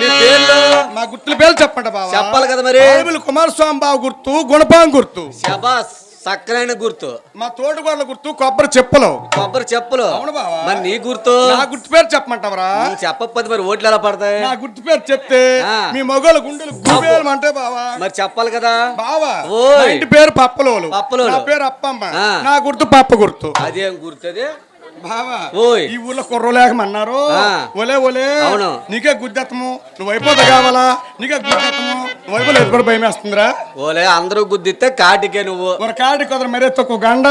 మీ పేర్లు? మా గుర్తుల పేర్లు చెప్పండి బాబా చెప్పాలి కదా మరి. ఆరుమిల్లి కుమారస్వామి బాబు గుర్తు గుణపాం గుర్తు. శబాస్ సక్కరైన గుర్తు. మా తోటగోడల గుర్తు కొబ్బరి చెప్పులు. కొబ్బరి చెప్పులు. అవును బావా. మరి నీ గుర్తు? నా గుర్తు పేరు చెప్పమంటావరా? నువ్వు చెప్పకపోతే మరి ఓట్లు ఎలా పడతాయి? నా గుర్తు పేరు చెప్తే ఆ. మీ మగోళ్ళ గుండెలు గుబేలు అంటే బావా. మరి చెప్పాలి కదా. బావా ఓయ్. మా ఇంటి పేరు పప్పలోలు. పప్పలోలు. నా పేరు అప్పమ్మ. ఆ. నా గుర్తు పప్ప గుర్తు. అదేం గుర్తు అది? ఓయ్. ఈ ఊర్లో కుర్రోలేకమన్నారు. ఒలే ఒలే అవును. నీకే గుద్దెత్తము నువ్వు అయిపోతా కావాలా నీకే గుద్దెత్తము నువ్వు అయిపోలేదు కూడా భయం వేస్తుందిరా ఓలే అందరూ గుద్దిస్తే కాటికే నువ్వు ఒక కాడి కుదర మరే తక్కువ గండ.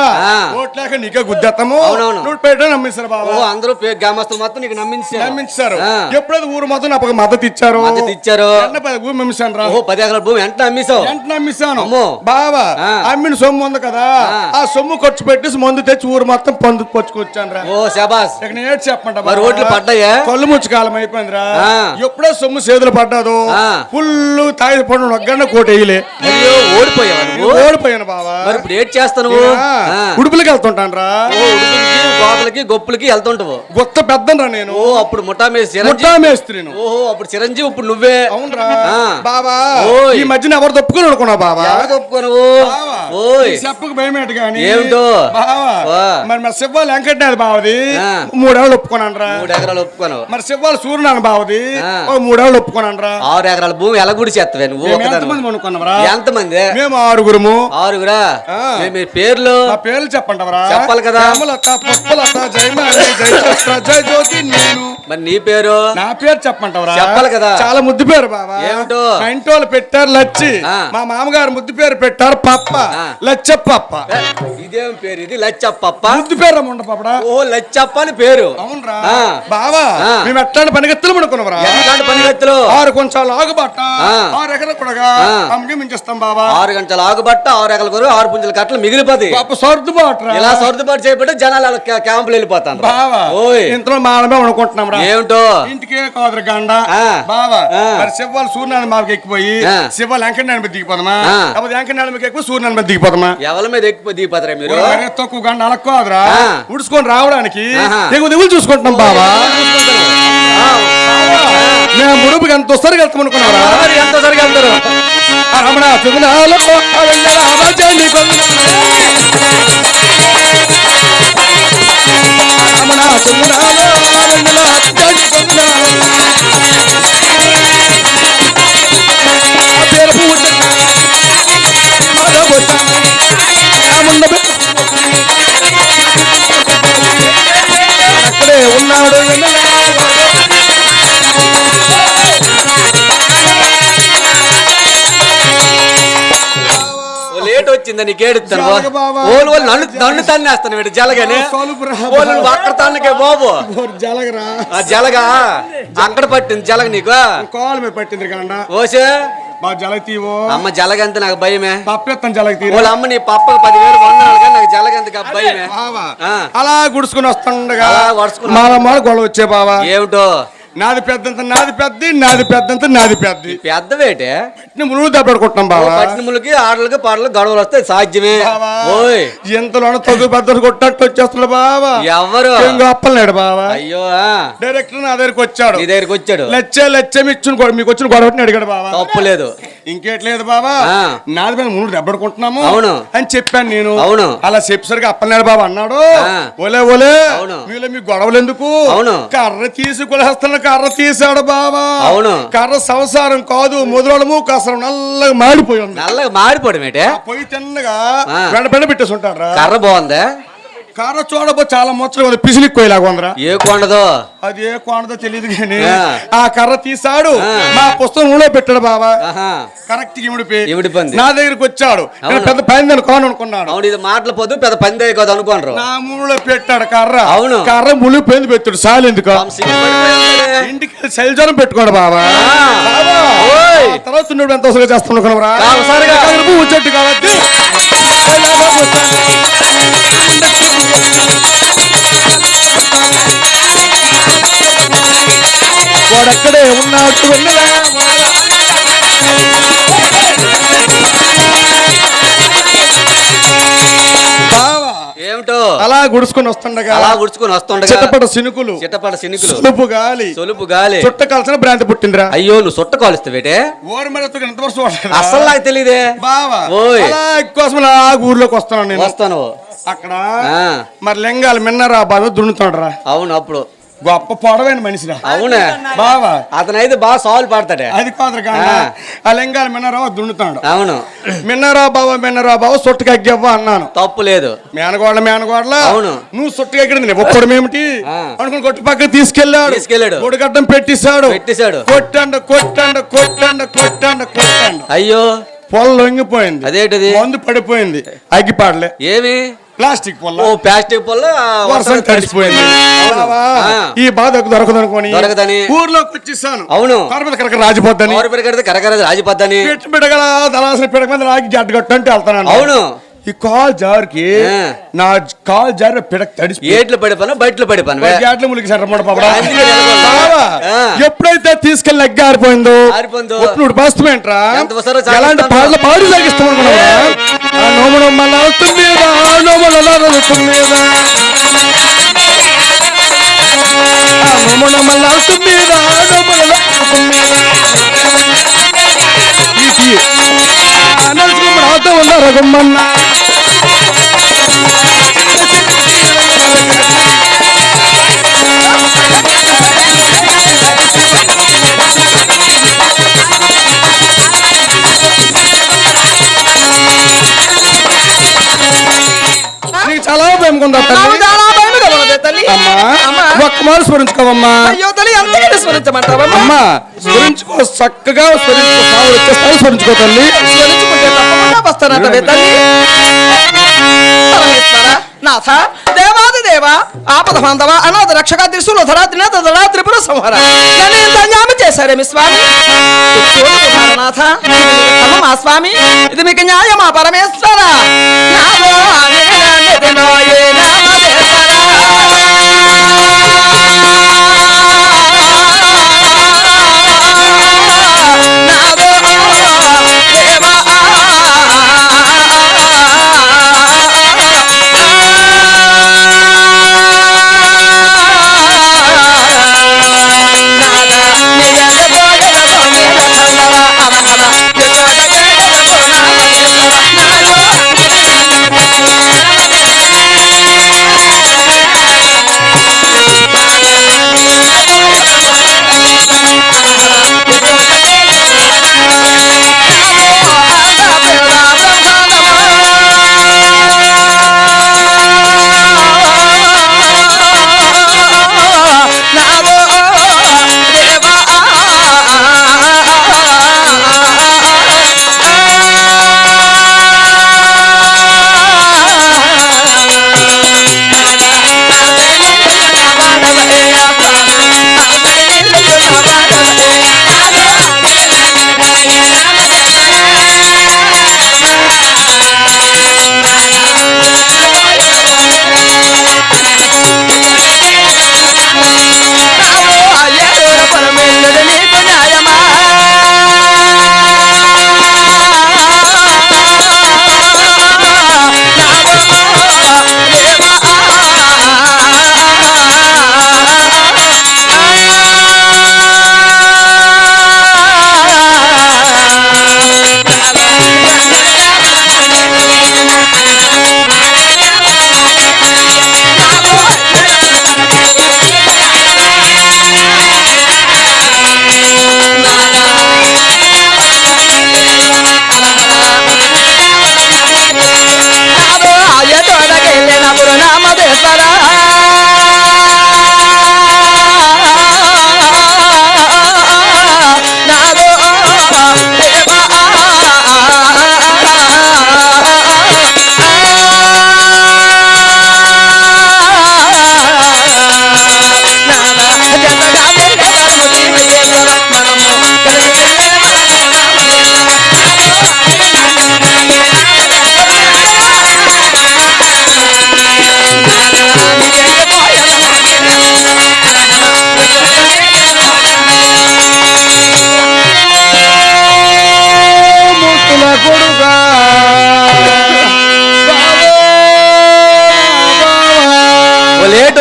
ఓట్లేక నీకే గుద్దెత్తము. నువ్వు పెట్టే నమ్మిస్తారు ఓ బాబా అందరూ గ్రామస్తులు మొత్తం నీకు నమ్మించారు నమ్మించారు. ఎప్పుడైతే ఊరు మొత్తం నాకు మద్దతు ఇచ్చారు మద్దతు ఇచ్చారు ఊరు నమ్మిస్తాను రా పది ఎకరాల భూమి ఎంత అమ్మేశావు ఎంత నమ్మిస్తాను అమ్మో. బావా. అమ్మిన సొమ్ము ఉంది కదా ఆ. సొమ్ము ఖర్చు పెట్టేసి మందు తెచ్చి ఊరు మొత్తం పొందు పొచ్చుకొచ్చాను రా ఓ శబాస్ నేను ఏడు చెప్పంట మరి ఓట్లు పడ్డాయా? కళ్ళు ముచ్చుకాలం అయిపోయిందిరా. ఎప్పుడో సొమ్ము చేతులు పడ్డాదు. ఫుల్ తాగి పండు ఒగ్గన్న కోట వేయలే అయ్యో ఓడిపోయావా నువ్వు? ఓడిపోయాను బావా మరి ఇప్పుడు ఏడ్ ఆ. ఉడుపులకి వెళ్తుంటాను రా ఓ గోపలకి గొప్పులకి వెళ్తుంటావు. గొత్త పెద్దనరా నేను. ఓ అప్పుడు ముఠా మీద చిరంజీవి. ముట్టా మేస్త్రిను. ఓహో అప్పుడు చిరంజీవి ఇప్పుడు నువ్వే. అవునరా. బాబా ఓయ్. ఈ మధ్యన ఎవరు తప్పుకుని అనుకున్నా బాబా? ఎవరు ఒప్పుకో నువ్వు? బావా, ఓయ్. ఈ చెప్పకు భయమేటి గాని ఏమిటో? బావా. మరి మా శివ్వాలు వెంకటనాథ్ బావది. మూడేళ్ళు ఒప్పుకున్నాను రా మూడు ఎకరాలు ఒప్పుకోను. మరి శివ్వాలు సూర్యనారాయణ బావది. మూడేళ్ళు ఒప్పుకున్నాను రా ఆరు ఎకరాల భూమి ఎలా గుడి చేస్తావే నువ్వు. ఎంతమంది అనుకున్నావరా ఎంతమంది? మేము ఆరుగురుము. ఆరుగురా. మీ- పేర్లు? నా పేర్లు చెప్పంటావరా? చెప్పాలి కదా. జయ జ్యోతి నేను. మరి నీ పేరు? నా పేరు చెప్పంటావరా? చెప్పాలి కదా. చాలా ముద్దు పేరు బాబా ఏమిటో? మా ఇంటి వాళ్ళు పెట్టారు లచ్చి. మా మామగారు ముద్దు పేరు పెట్టారు పప్ప. ఆ. లచ్చప్పప్ప ఏ, ఇదేం పేరు? ఇది లచ్చప్పప్ప. ముద్దు పేరు రమ్మంట పాపడా? ఓ లచ్చప్ప అని పేరు. అవునరా. బావా. మేము ఎట్లాంటి పనిగెత్తులు పడుకున్నావరా? ఎట్లాంటి పనిగత్తులు? ఆరు కొంచెం లాగుబట్ట ఆ. ఆరు ఎకర కూడా. అమ్మకి మించేస్తాం బావా. ఆరు గంటల ఆగుబట్ట ఆరు ఎకరాల కొరకు ఆరు పుంజల కట్టలు మిగిలిపోతాయి. పాప సర్దుబాటురా. ఇలా సర్దుబాటు చేయబట్టి జనాలు క్యాంపులు వెళ్ళిపోతాను బావా ఓయ్. ఇంతలో మానమే అనుకుంటున్నాం రా ఏమిటో? ఇంటికే కాదురు గండ. ఆ. బావా. మరి శివాలు సూర్యనారాయణ మాకు ఎక్కిపోయి. శివాలు వెంకటనారాయణ మీద దిగిపోదామా. లేకపోతే వెంకటనారాయణ మీద ఎక్కువ సూర్యనారాయణ మీద దిగిపోదామా? ఎవరి మీద ఎక్కువ దిగిపోతారా మీరు? తక్కువ గంట అలక్కోదురా. ఉడుచుకొని రావడానికి. ఎగువ దిగులు చూసుకుంటున్నాం బావా. మేము ముడుపుకి ఎంత వస్తారు వెళ్తాం అనుకున్నారా ఎంత సరిగా వెళ్తారు? రమణ తిరునాలో. రమణ తిరునాలో జలగ బావా. ఓలు వాళ్ళు నన్ను నన్ను తన్నేస్తాను వీడు జలగని. ఓలు అక్కడ తన్నకే బాబు. జలగరా. ఆ జలగా. అక్కడ పట్టింది జలగ నీకు? కాలు మీద పట్టింది కండ ఓసే. మా జలగ తీవో. అమ్మ జలగ అంతే నాకు భయమే. పప్పెత్తాను జలగ తీరు. వాళ్ళ అమ్మ నీ పప్పకు పదివేలు వందనాలు కానీ నాకు జలగ అంత భయమే. అలా గుడుచుకుని వస్తుండగా. మాల గొడవ వచ్చే బావా. ఏమిటో? నాది పెద్దంత నాది పెద్ద నాది పెద్దంత నాది పెద్ద పెద్ద వేటే నువ్వు దెబ్బడుకుంటున్నాం బావా. పట్టినములకి ఆటలకి పాటలు గొడవలు వస్తాయి సాధ్యమే. ఓయ్. ఎంతలోన తగు పెద్దలు కొట్టట్టు వచ్చేస్తున్నాడు బావా. ఎవరు? అప్పలేడు బావా. అయ్యో ఆ. డైరెక్టర్ నా దగ్గరికి వచ్చాడు. నీ దగ్గరికి వచ్చాడు. లచ్చే లచ్చం మీకు వచ్చిన గొడవని అడిగాడు బావా. తప్పులేదు ఇంకేట్లేదు ఆ. నాది మీద ముందు దెబ్బడుకుంటున్నాము అవును. అని చెప్పాను నేను అవును. అలా చెప్పేసరికి అప్పన్నాడు బాబా అన్నాడు. ఓలే ఓలే అవును. మీలో మీ గొడవలు ఎందుకు అవును. కర్ర తీసి కొలేస్తున్న కర్ర తీసాడు బాబా అవును. కర్ర సంసారం కాదు మొదలము కసరం నల్లగా మాడిపోయి ఉంది నల్లగా మాడిపోవడం ఏంటే పొయ్యి తిన్నగా. వెంట పెట్టేసి ఉంటాడు కర్ర బాగుందా కర్ర చూడబో చాలా ముచ్చగా ఉంది పిసిలికి పోయేలాగా ఉందిరా. ఏ కొండదో? అది ఏ కోణదో తెలియదు కానీ ఆ. కర్ర తీసాడు. మా పుస్తకంలో పెట్టాడు బాబా కరెక్ట్ ఇమిడిపోయి. నా దగ్గరికి వచ్చాడు. పెద్ద పైన కోను అనుకున్నాడు. అవును ఇది మాటలు పొద్దు పెద్ద పందే కదా అనుకోనరు. నా మూడులో పెట్టాడు కర్ర. అవును. కర్ర మునిగిపోయింది పెట్టాడు. సాలు ఎందుకు. ఇంటికి శైలజాలం పెట్టుకోడు బాబా తర్వాత నువ్వు ఎంత వసగా చేస్తాను ఉచ్చట్టు కాబట్టి வடக்கடே உன்னாட்டு வெள்ளவே ఏమిటో? అలా గుడుచుకొని వస్తుండగా అలా గుడుచుకొని వస్తుండగా చిట్టపట సినుకులు చిట్టపడ సినుకులు సులుపు గాలి సొలుపు గాలి. చుట్ట కలిసిన భ్రాంతి పుట్టిందిరా. అయ్యో నువ్వు సొట్ట కాలుస్తావేటే ఓరి మెడతో ఎంత వరకు చూడలేదా? అస్సలు నాకు తెలియదే బావా ఓయ్. అలా కోసం అలా ఊర్లోకి వస్తున్నాను నేను. వస్తాను. అక్కడ ఆ, మరి లింగాలు మిన్నరా బాబు దున్నుతాడురా అవును అప్పుడు. గొప్ప పొడవైన మనిషిరా. అవునా? బావా. అతనైతే బాగా సాల్వ్ పాడతాడే. అది కాదు ఆ. లింగాలు మిన్నరా దున్నుతాడు. అవును. మిన్నరా బావ మిన్నరా బావ సొట్టుకి అగ్గవ్వ అన్నాను. తప్పు లేదు. మేనగోడల మేనగోడల అవును. నువ్వు సొట్టుగా ఎక్కడింది ఏమిటి? ఆ. అనుకుని కొట్టి పక్కన తీసుకెళ్ళాడు. తీసుకెళ్ళాడు. గుడిగడ్డం పెట్టేశాడు. పెట్టేశాడు. కొట్టండి కొట్టండి కొట్టండి కొట్టండి కొట్టండి. అయ్యో. పొల లొంగిపోయింది. అదేంటిది? మందు పడిపోయింది. అగ్గిపాడలే. ఏమి? ప్లాస్టిక్ పొల్ల ఓ ప్లాస్టిక్ పొల్ల వర్షం తడిసిపోయింది. ఈ బాధకు దొరకదు అనుకోని దొరకదని. ఊర్లోకి వచ్చేసాను. అవును. కరపద కరక రాజిపోద్దని. పెరగడితే కరకర రాజిపోద్దని. పెట్టి బిడగల దళాసిన పిడక మీద రాగి జడ్డు కట్టు అంటే వెళ్తాను అవును. ఈ కాల్ జారికి. నా కాల్ జారి పిడక తడిసి ఏట్లు పడిపోను బయటలు పడిపోను జాట్లు ములికి సరమడ పాపడా. ఎప్పుడైతే తీసుకెళ్ళి ఎగ్గ ఆరిపోయిందో. ఇప్పుడు బస్తమేంట్రా ఎలాంటి. పాటలు పాడి సాగిస్తాం నోము నొమ్మల అవుతుంది నోము నొమ్మల అవుతూ ఉన్నారు గుమ్మన్న తల్లి. ఒక్క స్మరించుకోవమ్మా. అమ్మా స్మరించుకో చక్కగా స్మరించుకో సావు వచ్చేస్తావు స్మరించుకో తల్లి. స్మరించుకుంటే తప్పకుండా వస్తానంటవే తల్లి. పరమేశ్వర నాథ దేవాది దేవ ఆపద బాంధవ అనాథ రక్షక త్రిశూల ధరా త్రినాథ ధరా త్రిపుర సంహార నాథ స్వామి. ఇది మీకు న్యాయమా పరమేశ్వర? నాదో